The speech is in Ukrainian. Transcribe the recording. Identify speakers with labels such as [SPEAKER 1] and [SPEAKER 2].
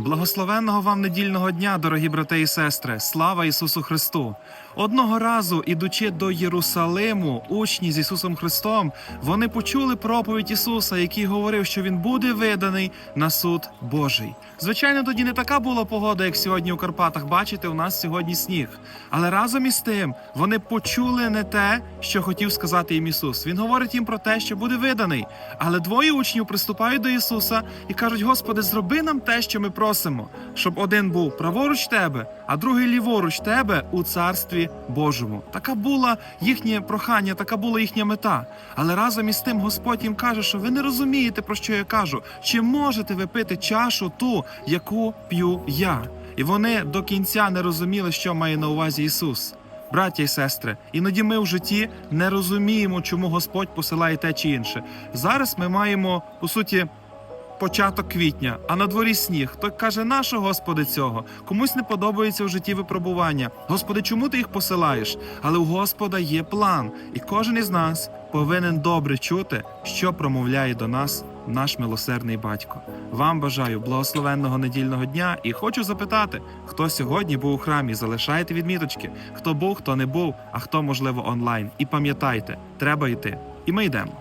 [SPEAKER 1] Благословенного вам недільного дня, дорогі брати і сестри! Слава Ісусу Христу! Одного разу, ідучи до Єрусалиму, учні з Ісусом Христом, вони почули проповідь Ісуса, який говорив, що Він буде виданий на суд Божий. Звичайно, тоді не така була погода, як сьогодні у Карпатах. Бачите, у нас сьогодні сніг. Але разом із тим вони почули не те, що хотів сказати їм Ісус. Він говорить їм про те, що буде виданий. Але двоє учнів приступають до Ісуса і кажуть: Господи, зроби нам те, що ми просимо, щоб один був праворуч тебе, а другий ліворуч тебе у царстві Божому. Така була їхнє прохання, така була їхня мета. Але разом із тим Господь їм каже, що ви не розумієте, про що я кажу. Чи можете ви пити чашу ту, яку п'ю я? І вони до кінця не розуміли, що має на увазі Ісус. Браття і сестри, іноді ми в житті не розуміємо, чому Господь посилає те чи інше. Зараз ми маємо по суті початок квітня, а на дворі сніг. Хто каже, нащо, Господи, цього? Комусь не подобається в житті випробування. Господи, чому ти їх посилаєш? Але у Господа є план, і кожен із нас повинен добре чути, що промовляє до нас наш милосердний батько. Вам бажаю благословенного недільного дня і хочу запитати, хто сьогодні був у храмі. Залишайте відміточки, хто був, хто не був, а хто можливо онлайн. І пам'ятайте, треба йти. І ми йдемо.